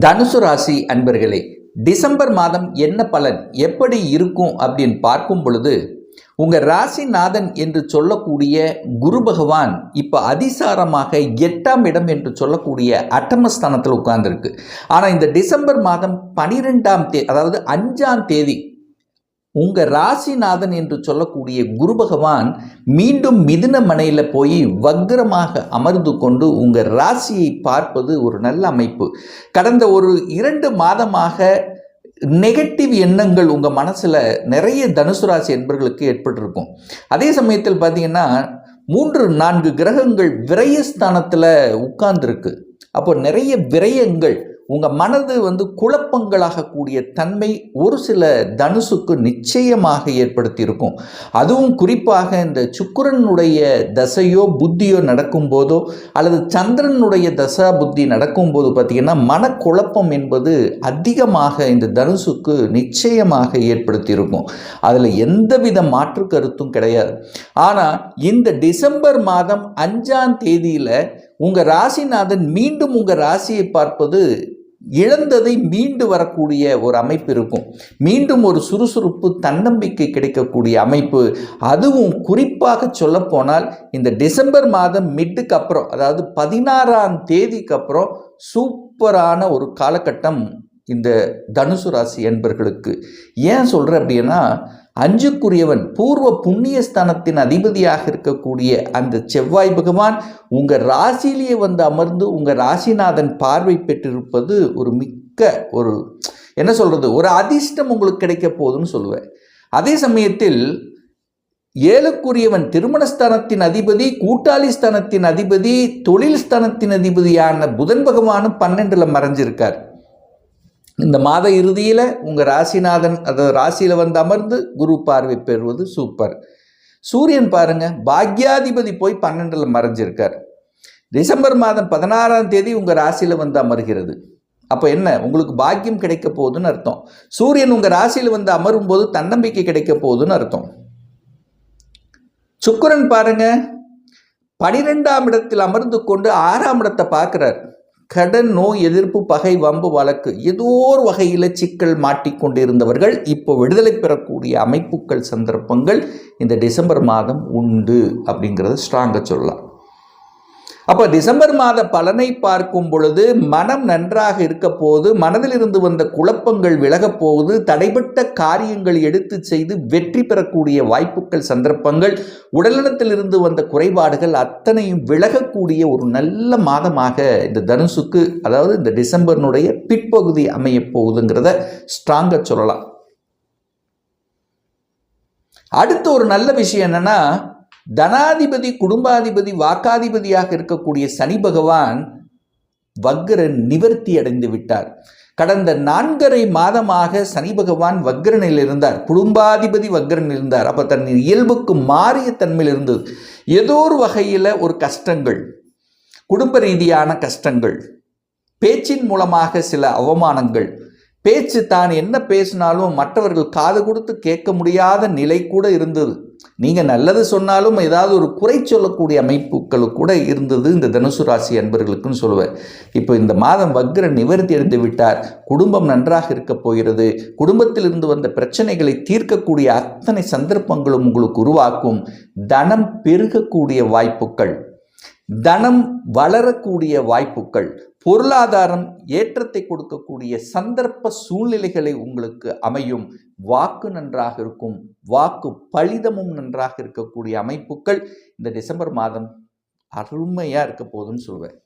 தனுசு ராசி அன்பர்களே டிசம்பர் மாதம் என்ன பலன் எப்படி இருக்கும் அப்படின்னு பார்க்கும் பொழுது உங்கள் ராசிநாதன் என்று சொல்லக்கூடிய குரு பகவான் இப்போ அதிசாரமாக எட்டாம் இடம் என்று சொல்லக்கூடிய அட்டமஸ்தானத்தில் உட்கார்ந்துருக்கு. ஆனால் இந்த டிசம்பர் மாதம் பனிரெண்டாம் தே அதாவது அஞ்சாம் தேதி உங்கள் ராசிநாதன் என்று சொல்லக்கூடிய குரு பகவான் மீண்டும் மிதுன மனையில் போய் வக்ரமாக அமர்ந்து கொண்டு உங்கள் ராசியை பார்ப்பது ஒரு நல்ல அமைப்பு. கடந்த ஒரு இரண்டு மாதமாக நெகட்டிவ் எண்ணங்கள் உங்கள் மனசில் நிறைய தனுசு ராசி என்பர்களுக்கு ஏற்பட்டிருக்கும். அதே சமயத்தில் பார்த்தீங்கன்னா மூன்று நான்கு கிரகங்கள் விரயஸ்தானத்தில் உட்கார்ந்துருக்கு. அப்போ நிறைய விரயங்கள் உங்கள் மனது வந்து குழப்பங்களாகக்கூடிய தன்மை ஒரு சில தனுசுக்கு நிச்சயமாக ஏற்படுத்தியிருக்கும். அதுவும் குறிப்பாக இந்த சுக்கரனுடைய தசையோ புத்தியோ நடக்கும்போதோ அல்லது சந்திரனுடைய தசா புத்தி நடக்கும்போது பார்த்திங்கன்னா மனக்குழப்பம் என்பது அதிகமாக இந்த தனுசுக்கு நிச்சயமாக ஏற்படுத்தியிருக்கும். அதில் எந்தவித மாற்று கருத்தும் கிடையாது. ஆனால் இந்த டிசம்பர் மாதம் அஞ்சாம் தேதியில் உங்கள் ராசிநாதன் மீண்டும் உங்கள் ராசியை பார்ப்பது இழந்ததை மீண்டு வரக்கூடிய ஒரு அமைப்பு இருக்கும். மீண்டும் ஒரு சுறுசுறுப்பு தன்னம்பிக்கை கிடைக்கக்கூடிய அமைப்பு. அதுவும் குறிப்பாக சொல்லப்போனால் இந்த டிசம்பர் மாதம் மிட்டுக்கு அப்புறம் அதாவது பதினாறாம் தேதிக்கு அப்புறம் சூப்பரான ஒரு காலகட்டம் இந்த தனுசு ராசி என்பர்களுக்கு. ஏன் சொல்கிறேன் அப்படின்னா அஞ்சுக்குரியவன் பூர்வ புண்ணியஸ்தானத்தின் அதிபதியாக இருக்கக்கூடிய அந்த செவ்வாய் பகவான் உங்கள் ராசியிலேயே வந்து அமர்ந்து உங்கள் ராசிநாதன் பார்வை பெற்றிருப்பது ஒரு மிக்க ஒரு என்ன சொல்கிறது ஒரு அதிர்ஷ்டம் உங்களுக்கு கிடைக்க போகுதுன்னு சொல்லுவேன். அதே சமயத்தில் ஏழுக்குரியவன் திருமணஸ்தானத்தின் அதிபதி கூட்டாளி ஸ்தானத்தின் அதிபதி தொழில் ஸ்தானத்தின் அதிபதியான புதன் பகவானும் பன்னெண்டில் மறைஞ்சிருக்கார். இந்த மாத இறுதியில் உங்கள் ராசிநாதன் அதாவது ராசியில் வந்து அமர்ந்து குரு பார்வை பெறுவது சூப்பர் சூரியன் பாருங்கள் பாக்யாதிபதி போய் பன்னெண்டில் மறைஞ்சிருக்கார். டிசம்பர் மாதம் பதினாறாம் தேதி உங்கள் ராசியில் வந்து அமர்கிறது. அப்போ என்ன? உங்களுக்கு பாக்கியம் கிடைக்க போகுதுன்னு அர்த்தம். சூரியன் உங்கள் ராசியில் வந்து அமரும் போது தன்னம்பிக்கை கிடைக்க போகுதுன்னு அர்த்தம். சுக்கரன் பாருங்க பனிரெண்டாம் இடத்தில் அமர்ந்து கொண்டு ஆறாம் இடத்தை பார்க்குறார். கடன் நோய் எதிர்ப்பு பகை வம்பு வழக்கு ஏதோ ஒரு வகையில் சிக்கல் மாட்டிக்கொண்டிருந்தவர்கள் இப்போ விடுதலை பெறக்கூடிய அமைப்புகள் சந்தர்ப்பங்கள் இந்த டிசம்பர் மாதம் உண்டு அப்படிங்கிறத ஸ்ட்ராங்காக சொல்லலாம். அப்போ டிசம்பர் மாத பலனை பார்க்கும் பொழுது மனம் நன்றாக இருக்க போது மனதில் இருந்து வந்த குழப்பங்கள் விலகப் போகுது தடைப்பட்ட காரியங்கள் எடுத்து செய்து வெற்றி பெறக்கூடிய வாய்ப்புகள் சந்தர்ப்பங்கள் உடல்நலத்திலிருந்து வந்த குறைபாடுகள் அத்தனையும் விலகக்கூடிய ஒரு நல்ல மாதமாக இந்த தனுசுக்கு அதாவது இந்த டிசம்பர்னுடைய பிற்பகுதி அமையப் போகுதுங்கிறத ஸ்ட்ராங்காக சொல்லலாம். அடுத்த ஒரு நல்ல விஷயம் என்னன்னா தனாதிபதி குடும்பாதிபதி வாக்காதிபதியாக இருக்கக்கூடிய சனி பகவான் வக்ர நிவர்த்தி அடைந்து விட்டார். கடந்த நான்கரை மாதமாக சனி பகவான் வக்ரனில் இருந்தார். குடும்பாதிபதி வக்ரனில் இருந்தார். அப்போ தன் இயல்புக்கு மாறிய தன்மையில் இருந்தது. ஏதோ ஒரு வகையில் ஒரு கஷ்டங்கள் குடும்ப ரீதியான கஷ்டங்கள் பேச்சின் மூலமாக சில அவமானங்கள் பேச்சு தான் என்ன பேசினாலும் மற்றவர்கள் காது கொடுத்து கேட்க முடியாத நிலை கூட இருந்தது. நீங்கள் நல்லது சொன்னாலும் ஏதாவது ஒரு குறை சொல்லக்கூடிய அமைப்புகள் கூட இருந்தது இந்த தனுசு ராசி அன்பர்களுக்குன்னு சொல்லுவேன். இப்போ இந்த மாதம் வக்ர நிவர்த்தி அடைந்து விட்டார். குடும்பம் நன்றாக இருக்க போகிறது. குடும்பத்தில் இருந்து வந்த பிரச்சனைகளை தீர்க்கக்கூடிய அத்தனை சந்தர்ப்பங்களும் உங்களுக்கு உருவாக்கும். தனம் பெருகக்கூடிய வாய்ப்புகள் தனம் வளரக்கூடிய வாய்ப்புகள் பொருளாதாரம் ஏற்றத்தை கொடுக்கக்கூடிய சந்தர்ப்ப சூழ்நிலைகளை உங்களுக்கு அமையும். வாக்கு நன்றாக இருக்கும். வாக்கு பலிதமும் நன்றாக இருக்கக்கூடிய அமைப்புகள் இந்த டிசம்பர் மாதம் அருமையாக இருக்க போகுதுன்னு சொல்லுவேன்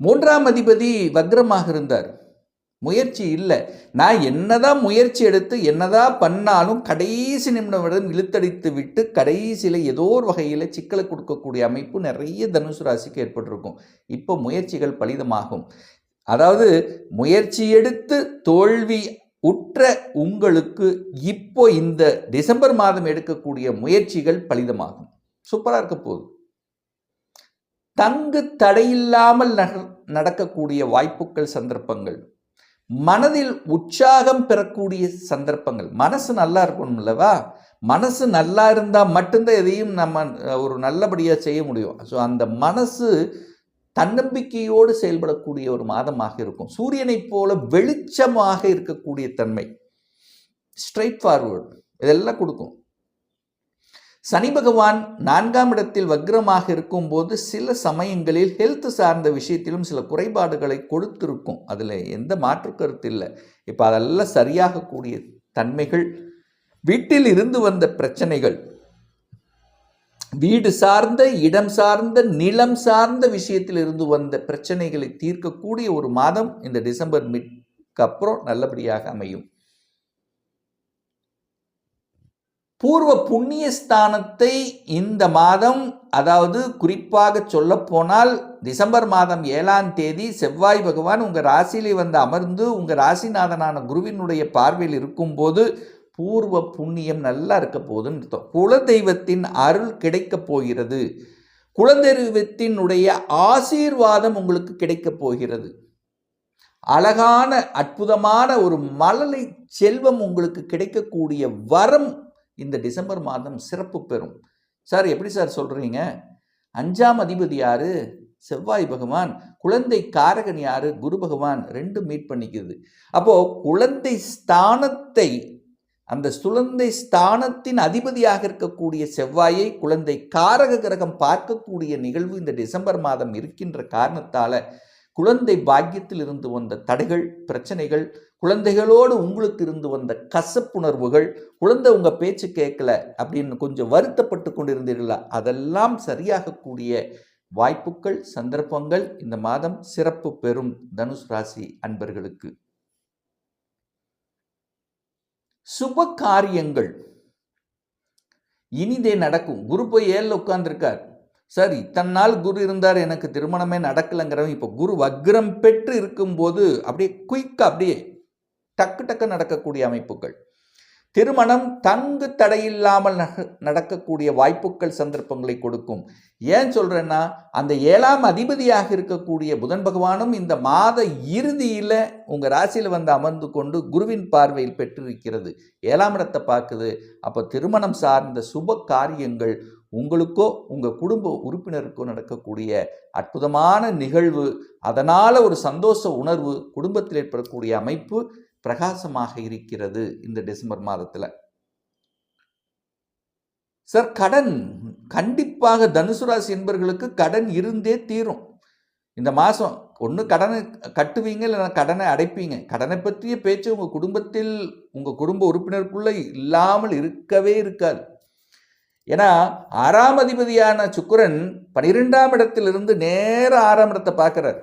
மூன்றாம் அதிபதி வக்ரமாக இருந்தார். முயற்சி இல்லை. நான் என்னதான் முயற்சி எடுத்து என்னதான் பண்ணாலும் கடைசி நிமிடம் வரை இழுத்தடித்து விட்டு கடைசியில் ஏதோ ஒரு வகையில் சிக்கலை கொடுக்கக்கூடிய அமைப்பு நிறைய தனுசு ராசிக்கு ஏற்பட்டிருக்கும். இப்போ முயற்சிகள் பலிதமாகும். அதாவது முயற்சி எடுத்து தோல்வி உற்ற உங்களுக்கு இப்போ இந்த டிசம்பர் மாதம் எடுக்கக்கூடிய முயற்சிகள் பலிதமாகும். சூப்பராக இருக்க போகுது. தங்கு தடையில்லாமல் நடக்கக்கூடிய வாய்ப்புகள் சந்தர்ப்பங்கள். மனதில் உற்சாகம் பெறக்கூடிய சந்தர்ப்பங்கள். மனசு நல்லா இருக்கணும் இல்லவா மனசு நல்லா இருந்தால் மட்டும்தான் எதையும் நம்ம ஒரு நல்லபடியாக செய்ய முடியும். ஸோ அந்த மனசு தன்னம்பிக்கையோடு செயல்படக்கூடிய ஒரு மாதமாக இருக்கும். சூரியனைப் போல வெளிச்சமாக இருக்கக்கூடிய தன்மை. ஸ்ட்ரைட் ஃபார்வர்டு இதெல்லாம் கொடுக்கும். சனி பகவான் நான்காம் இடத்தில் வக்ரமாக இருக்கும்போது சில சமயங்களில் ஹெல்த் சார்ந்த விஷயத்திலும் சில குறைபாடுகளை கொடுத்திருக்கும். அதில் எந்த மாற்று கருத்து இல்லை. இப்போ அதெல்லாம் சரியாகக்கூடிய தன்மைகள் வீட்டில் இருந்து வந்த பிரச்சனைகள் வீடு சார்ந்த இடம் சார்ந்த நிலம் சார்ந்த விஷயத்தில் இருந்து வந்த பிரச்சனைகளை தீர்க்கக்கூடிய ஒரு மாதம் இந்த டிசம்பர் மிட்க்கு அப்புறம் நல்லபடியாக அமையும். பூர்வ புண்ணிய ஸ்தானத்தை இந்த மாதம் அதாவது குறிப்பாக சொல்ல போனால் டிசம்பர் மாதம் ஏழாம் தேதி செவ்வாய் பகவான் உங்கள் ராசியிலே வந்து அமர்ந்து உங்கள் ராசிநாதனான குருவினுடைய பார்வையில் இருக்கும்போது பூர்வ புண்ணியம் நல்லா இருக்க போகுதுன்னு அர்த்தம். குலதெய்வத்தின் அருள் கிடைக்கப் போகிறது. குலதெய்வத்தினுடைய ஆசீர்வாதம் உங்களுக்கு கிடைக்கப் போகிறது. அழகான அற்புதமான ஒரு மழலை செல்வம் உங்களுக்கு கிடைக்கக்கூடிய வரம் இந்த டிசம்பர் மாதம் சிறப்பு பெறும். சார் எப்படி சார் சொல்கிறீங்க அஞ்சாம் அதிபதி யாரு? செவ்வாய் பகவான். குழந்தை காரகன் யாரு? குரு பகவான். ரெண்டும் மீட் பண்ணிக்குது அப்போ குழந்தை ஸ்தானத்தை அந்த சுழந்தை ஸ்தானத்தின் அதிபதியாக இருக்கக்கூடிய செவ்வாயை குழந்தை காரக கிரகம் பார்க்கக்கூடிய நிகழ்வு இந்த டிசம்பர் மாதம் இருக்கின்ற காரணத்தால குழந்தை பாக்கியத்தில் இருந்து வந்த தடைகள் பிரச்சனைகள் குழந்தைகளோடு உங்களுக்கு இருந்து வந்த கசப்புணர்வுகள் குழந்தை உங்கள் பேச்சு கேட்கல அப்படின்னு கொஞ்சம் வருத்தப்பட்டு கொண்டிருந்தீர்களா? அதெல்லாம் சரியாகக்கூடிய வாய்ப்புகள் சந்தர்ப்பங்கள் இந்த மாதம் சிறப்பு பெறும் தனுஷ் ராசி அன்பர்களுக்கு. சுப காரியங்கள். இனிதே நடக்கும். குரு போய் ஏழில் உட்கார்ந்துருக்கார். சார் இத்தனை நாள் குரு இருந்தார் எனக்கு திருமணமே நடக்கலைங்கிறவன் இப்போ குரு வக்ரம் பெற்று இருக்கும்போது அப்படியே குயிக்காக அப்படியே டக்கு டக்கு நடக்கக்கூடிய அமைப்புகள். திருமணம் தங்கு தடையில்லாமல் நக- நடக்கக்கூடிய வாய்ப்புகள் சந்தர்ப்பங்களை கொடுக்கும். ஏன் சொல்கிறேன்னா அந்த ஏழாம் அதிபதியாக இருக்கக்கூடிய புதன் பகவானும் இந்த மாத இறுதியில் உங்கள் ராசியில் வந்து அமர்ந்து கொண்டு குருவின் பார்வையில் பெற்றிருக்கிறது. ஏழாம் இடத்தை பார்க்குது. அப்போ திருமணம் சார்ந்த சுப காரியங்கள் உங்களுக்கோ உங்கள் குடும்ப உறுப்பினருக்கோ நடக்கக்கூடிய அற்புதமான நிகழ்வு அதனால் ஒரு சந்தோஷ உணர்வு குடும்பத்தில் ஏற்படக்கூடிய அமைப்பு பிரகாசமாக இருக்கிறது இந்த டிசம்பர் மாதத்தில். சார் கடன் கண்டிப்பாக தனுசு ராசி என்பவர்களுக்கு கடன் இருந்தே தீரும். இந்த மாதம் ஒன்று கடனை கட்டுவீங்க இல்லைனா கடனை அடைப்பீங்க. கடனை பற்றிய பேச்சு உங்கள் குடும்பத்தில் உங்கள் குடும்ப உறுப்பினருக்குள்ளே இல்லாமல் இருக்கவே இருக்காது. ஏன்னா ஆறாம் அதிபதியான சுக்குரன் பனிரெண்டாம் இடத்திலிருந்து நேர ஆறாம் இடத்தை பார்க்குறார்.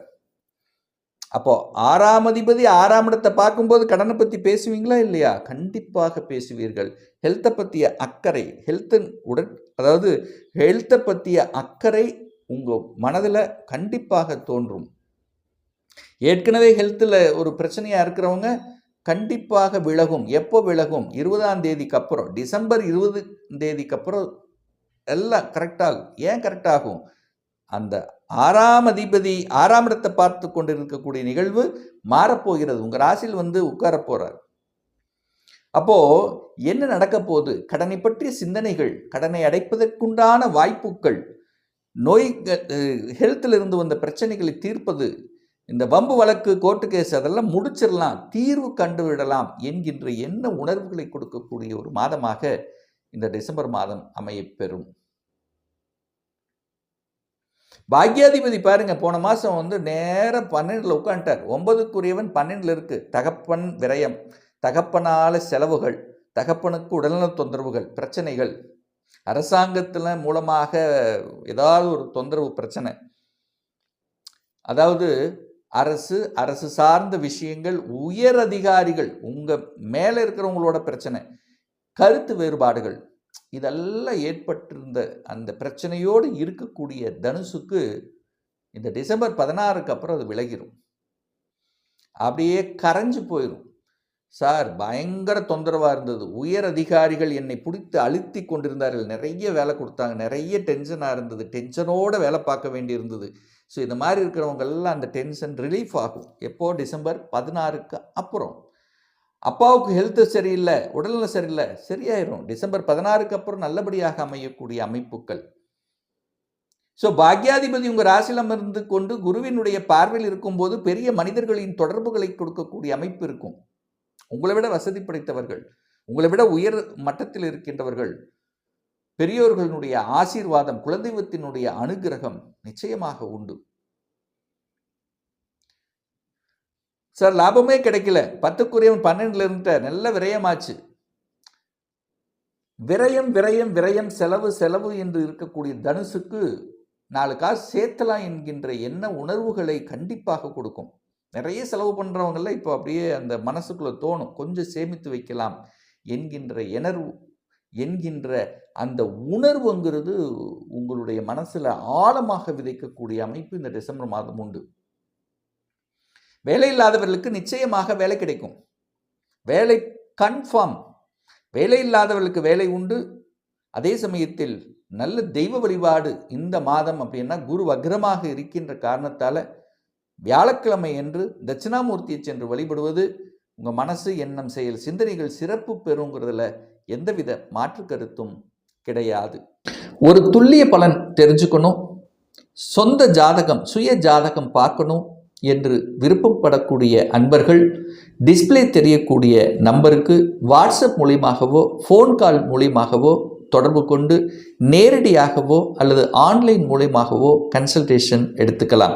அப்போ ஆறாம் அதிபதி ஆறாம் இடத்தை பார்க்கும்போது கடனை பற்றி பேசுவீங்களா இல்லையா? கண்டிப்பாக பேசுவீர்கள். ஹெல்த்தை பற்றிய அக்கறை ஹெல்த்து உடன் அதாவது ஹெல்த்தை பற்றிய அக்கறை உங்கள் மனதில் கண்டிப்பாக தோன்றும். ஏற்கனவே ஹெல்த்தில் ஒரு பிரச்சனையாக இருக்கிறவங்க கண்டிப்பாக விலகும். எப்போ விலகும்? இருபதாம் தேதிக்கு அப்புறம். டிசம்பர் இருபது தேதிக்கு அப்புறம் எல்லாம் கரெக்டாகும் ஏன் கரெக்டாகும் அந்த ஆறாம் அதிபதி ஆறாம் இடத்தை பார்த்து கொண்டு இருக்கக்கூடிய நிகழ்வு மாறப்போகிறது. உங்கள் ராசியில் வந்து உட்கார போகிறார் அப்போது என்ன நடக்க போகுது? கடனை பற்றிய சிந்தனைகள் கடனை அடைப்பதற்குண்டான வாய்ப்புகள் நோய் ஹெல்த்தில் இருந்து வந்த பிரச்சனைகளை தீர்ப்பது இந்த வம்பு வழக்கு கோர்ட்டு கேஸ் அதெல்லாம் முடிச்சிடலாம் தீர்வு கண்டுவிடலாம் என்கின்ற என்ன உணர்வுகளை கொடுக்கக்கூடிய ஒரு மாதமாக இந்த டிசம்பர் மாதம் அமையப்பெறும். பாக்யாதிபதி பாருங்க போன மாதம் வந்து நேர பன்னெண்டில் உட்காந்துட்டார் ஒன்பதுக்குரியவன் பன்னெண்டில் இருக்கு. தகப்பன் விரயம் தகப்பனால செலவுகள் தகப்பனுக்கு உடல்நல தொந்தரவுகள் பிரச்சனைகள். அரசாங்கத்தில் மூலமாக ஏதாவது ஒரு தொந்தரவு பிரச்சனை. அதாவது அரசு அரசு சார்ந்த விஷயங்கள் உயர் அதிகாரிகள் உங்கள் மேலே இருக்கிறவங்களோட பிரச்சனை கருத்து வேறுபாடுகள் இதெல்லாம் ஏற்பட்டிருந்த அந்த பிரச்சனையோடு இருக்கக்கூடிய தனுசுக்கு இந்த டிசம்பர் பதினாறுக்கு அப்புறம் அது விலகிரும். அப்படியே கரைஞ்சு போயிடும் சார் பயங்கர தொந்தரவாக இருந்தது. உயர் அதிகாரிகள் என்னை பிடித்து அழுத்தி கொண்டிருந்தார்கள். நிறைய வேலை கொடுத்தாங்க. நிறைய டென்ஷனாக இருந்தது. டென்ஷனோட வேலை பார்க்க வேண்டியிருந்தது ஸோ இந்த மாதிரி இருக்கிறவங்கெல்லாம் அந்த டென்ஷன் ரிலீஃப் ஆகும். எப்போ? டிசம்பர் பதினாறுக்கு அப்புறம். அப்பாவுக்கு ஹெல்த்து சரியில்லை உடல்நலம் சரியில்லை. சரியாயிரும். டிசம்பர் பதினாறுக்கு அப்புறம் நல்லபடியாக அமையக்கூடிய அமைப்புகள். ஸோ பாக்யாதிபதி உங்கள் ராசியில் இருந்து கொண்டு குருவினுடைய பார்வையில் இருக்கும்போது பெரிய மனிதர்களின் தொடர்புகளை கொடுக்கக்கூடிய அமைப்பு இருக்கும். உங்களை விட வசதி படைத்தவர்கள் உங்களை விட உயர் மட்டத்தில் இருக்கின்றவர்கள் பெரியோர்களுடைய ஆசீர்வாதம் குலதெய்வத்தினுடைய அனுகிரகம் நிச்சயமாக உண்டு. சார் லாபமே கிடைக்கல. பத்துக்குரியவன் பன்னெண்டுல இருந்த நல்ல விரயமாச்சு. விரயம் விரயம் விரயம் செலவு செலவு என்று இருக்கக்கூடிய தனுசுக்கு நாலு காசு சேர்த்தலாம் என்கின்ற என்ன உணர்வுகளை கண்டிப்பாக கொடுக்கும். நிறைய செலவு பண்ணுறவங்கள இப்போ அப்படியே அந்த மனசுக்குள்ளே தோணும். கொஞ்சம் சேமித்து வைக்கலாம் என்கின்ற எனர்வு என்கின்ற அந்த உணர்வுங்கிறது உங்களுடைய மனசில் ஆழமாக விதைக்கக்கூடிய அமைப்பு இந்த டிசம்பர் மாதம் உண்டு. வேலை இல்லாதவர்களுக்கு நிச்சயமாக வேலை கிடைக்கும். வேலை கன்ஃபார்ம் வேலை இல்லாதவர்களுக்கு வேலை உண்டு. அதே சமயத்தில் நல்ல தெய்வ வழிபாடு இந்த மாதம் அப்படின்னா குரு வக்ரமாக இருக்கின்ற காரணத்தால் வியாழக்கிழமை என்று தட்சிணாமூர்த்தியை சென்று வழிபடுவது உங்கள் மனசு எண்ணம் செயல் சிந்தனைகள் சிறப்பு பெறுங்கிறதுல எந்தவித மாற்று கருத்தும் கிடையாது. ஒரு துல்லிய பலன் தெரிஞ்சுக்கணும். சொந்த ஜாதகம் சுய ஜாதகம் பார்க்கணும் என்று விருப்பப்படக்கூடிய அன்பர்கள் டிஸ்ப்ளே தெரியக்கூடிய நம்பருக்கு வாட்ஸ்அப் மூலியமாகவோ ஃபோன் கால் மூலியமாகவோ தொடர்பு கொண்டு நேரடியாகவோ அல்லது ஆன்லைன் மூலியமாகவோ கன்சல்டேஷன் எடுத்துக்கலாம்.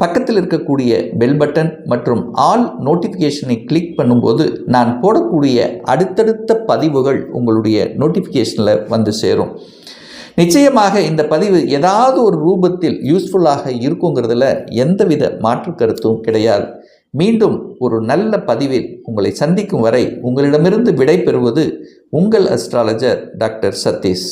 பக்கத்தில் இருக்கக்கூடிய பெல் பட்டன் மற்றும் ஆல் நோட்டிஃபிகேஷனை கிளிக் பண்ணும்போது நான் போடக்கூடிய அடுத்தடுத்த பதிவுகள் உங்களுடைய நோட்டிஃபிகேஷனில் வந்து சேரும். நிச்சயமாக இந்த பதிவு ஏதாவது ஒரு ரூபத்தில் யூஸ்ஃபுல்லாக இருக்குங்கிறதுல எந்தவித மாற்று கருத்தும் கிடையாது. மீண்டும் ஒரு நல்ல பதிவில் உங்களை சந்திக்கும் வரை உங்களிடமிருந்து விடை பெறுவது உங்கள் அஸ்ட்ராலஜர் டாக்டர் சதீஷ்.